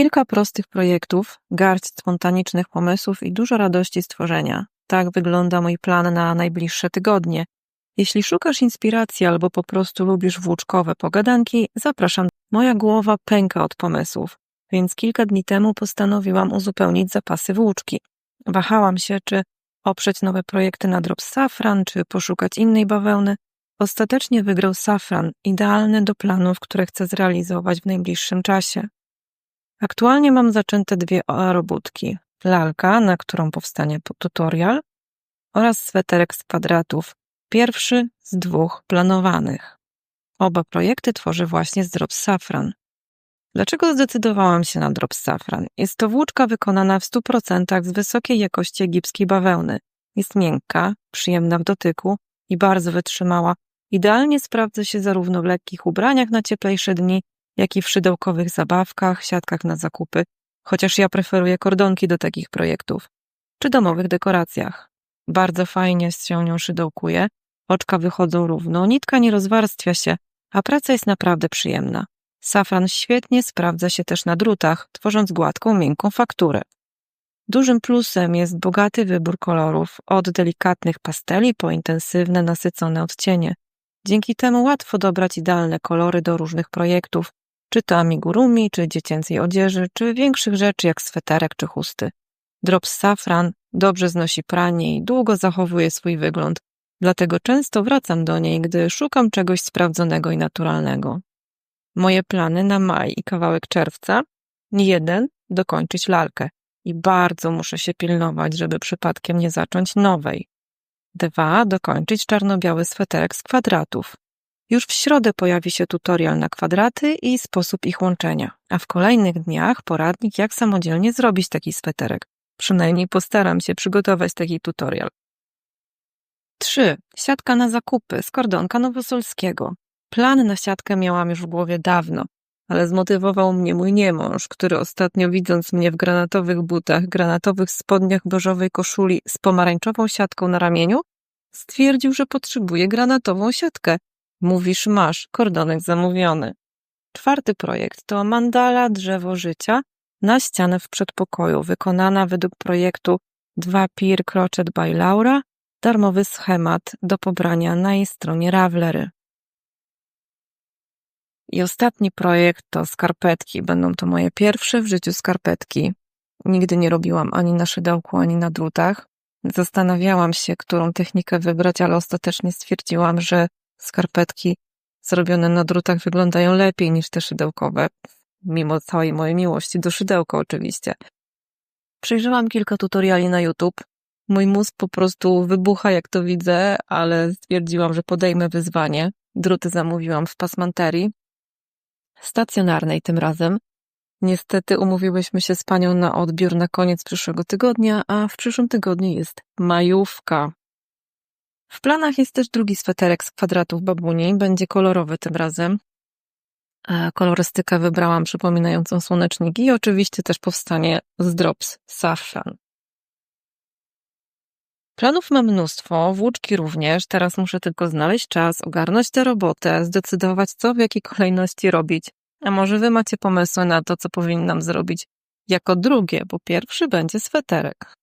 Kilka prostych projektów, garść spontanicznych pomysłów i dużo radości stworzenia. Tak wygląda mój plan na najbliższe tygodnie. Jeśli szukasz inspiracji albo po prostu lubisz włóczkowe pogadanki, zapraszam. Moja głowa pęka od pomysłów, więc kilka dni temu postanowiłam uzupełnić zapasy włóczki. Wahałam się, czy oprzeć nowe projekty na drop safran, czy poszukać innej bawełny. Ostatecznie wygrał safran, idealny do planów, które chcę zrealizować w najbliższym czasie. Aktualnie mam zaczęte dwie robótki. Lalka, na którą powstanie tutorial oraz sweterek z kwadratów. Pierwszy z dwóch planowanych. Oba projekty tworzę właśnie z Drop Safran. Dlaczego zdecydowałam się na Drop Safran? Jest to włóczka wykonana w 100% z wysokiej jakości egipskiej bawełny. Jest miękka, przyjemna w dotyku i bardzo wytrzymała. Idealnie sprawdza się zarówno w lekkich ubraniach na cieplejsze dni, jak i w szydełkowych zabawkach, siatkach na zakupy, chociaż ja preferuję kordonki do takich projektów, czy domowych dekoracjach. Bardzo fajnie się nią szydełkuje, oczka wychodzą równo, nitka nie rozwarstwia się, a praca jest naprawdę przyjemna. Safran świetnie sprawdza się też na drutach, tworząc gładką, miękką fakturę. Dużym plusem jest bogaty wybór kolorów, od delikatnych pasteli po intensywne, nasycone odcienie. Dzięki temu łatwo dobrać idealne kolory do różnych projektów, czy to amigurumi, czy dziecięcej odzieży, czy większych rzeczy jak sweterek czy chusty. Drops Safran dobrze znosi pranie i długo zachowuje swój wygląd, dlatego często wracam do niej, gdy szukam czegoś sprawdzonego i naturalnego. Moje plany na maj i kawałek czerwca jeden dokończyć lalkę i bardzo muszę się pilnować, żeby przypadkiem nie zacząć nowej. Dwa dokończyć czarno-biały sweterek z kwadratów. Już w środę pojawi się tutorial na kwadraty i sposób ich łączenia, a w kolejnych dniach poradnik, jak samodzielnie zrobić taki sweterek. Przynajmniej postaram się przygotować taki tutorial. 3. Siatka na zakupy z kordonka nowosolskiego. Plan na siatkę miałam już w głowie dawno, ale zmotywował mnie mój niemąż, który ostatnio widząc mnie w granatowych butach, granatowych spodniach beżowej koszuli z pomarańczową siatką na ramieniu, stwierdził, że potrzebuje granatową siatkę Mówisz, masz, kordonek zamówiony. Czwarty projekt to mandala drzewo życia na ścianę w przedpokoju, wykonana według projektu 2 Peer Crochet by Laura, darmowy schemat do pobrania na jej stronie Ravelry. I ostatni projekt to skarpetki. Będą to moje pierwsze w życiu skarpetki. Nigdy nie robiłam ani na szydełku, ani na drutach. Zastanawiałam się, którą technikę wybrać, ale ostatecznie stwierdziłam, że skarpetki zrobione na drutach wyglądają lepiej niż te szydełkowe, mimo całej mojej miłości do szydełka oczywiście. Przejrzałam kilka tutoriali na YouTube. Mój mózg po prostu wybucha, jak to widzę, ale stwierdziłam, że podejmę wyzwanie. Druty zamówiłam w pasmanterii, stacjonarnej tym razem. Niestety umówiłyśmy się z panią na odbiór na koniec przyszłego tygodnia, a w przyszłym tygodniu jest majówka. W planach jest też drugi sweterek z kwadratów babuni, będzie kolorowy tym razem. Kolorystykę wybrałam przypominającą słoneczniki i oczywiście też powstanie z drops saffron. Planów mam mnóstwo, włóczki również. Teraz muszę tylko znaleźć czas, ogarnąć tę robotę, zdecydować, co w jakiej kolejności robić. A może wy macie pomysły na to, co powinnam zrobić jako drugie, bo pierwszy będzie sweterek.